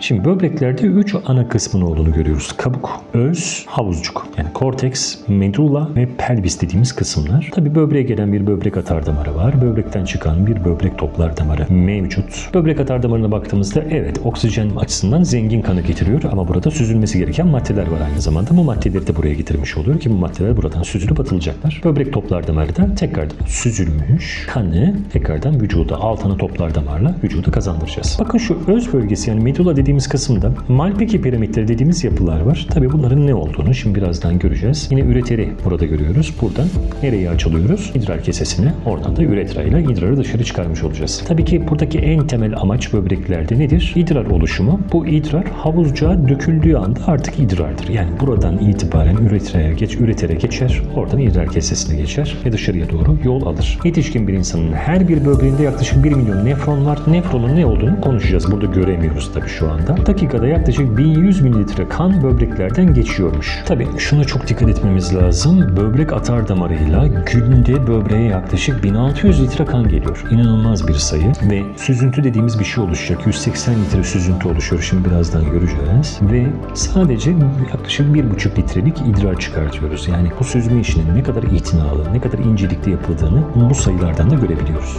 Şimdi böbreklerde 3 ana kısmın olduğunu görüyoruz. Kabuk, öz, havuzcuk. Yani korteks, medulla ve pelvis dediğimiz kısımlar. Tabi böbreğe gelen bir böbrek atar damarı var. Böbrekten çıkan bir böbrek toplar damarı mevcut. Böbrek atar damarına baktığımızda evet oksijen açısından zengin kanı getiriyor ama burada süzülmesi gereken maddeler var aynı zamanda. Bu maddeleri de buraya getirmiş oluyor ki bu maddeler buradan süzülüp atılacaklar. Böbrek toplar damarı da tekrardan süzülmüş kanı tekrardan vücuda altına toplar damarla vücuda kazandıracağız. Bakın şu öz bölgesi yani medulla dediğimiz kısımda Malpighi piramitleri dediğimiz yapılar var. Tabi bunların ne olduğunu şimdi birazdan göreceğiz. Yine üreteri burada görüyoruz. Buradan nereyi açılıyoruz? İdrar kesesine. Oradan da üretra ile idrarı dışarı çıkarmış olacağız. Tabii ki buradaki en temel amaç böbreklerde nedir? İdrar oluşumu. Bu idrar havuzcuğa döküldüğü anda artık idrardır. Yani buradan itibaren üretraya geç, üretere geçer. Oradan idrar kesesine geçer ve dışarıya doğru yol alır. Yetişkin bir insanın her bir böbreğinde yaklaşık 1 milyon nefron var. Nefronun ne olduğunu konuşacağız. Burada göremiyoruz tabii şu anda. Dakikada yaklaşık 1100 mililitre kan böbreklerden geçiyormuş. Tabii şuna çok dikkat etmemiz lazım. Böbrek atar damarıyla günde böbreğe yaklaşık 1600 litre kan geliyor. İnanılmaz bir sayı ve süzüntü dediğimiz bir şey oluşacak. 180 litre süzüntü oluşuyor. Şimdi birazdan göreceğiz. Ve sadece yaklaşık 1,5 litrelik idrar çıkartıyoruz. Yani bu süzme işinin ne kadar itinalı, ne kadar incelikli yapıldığını bu sayılardan da görebiliyoruz.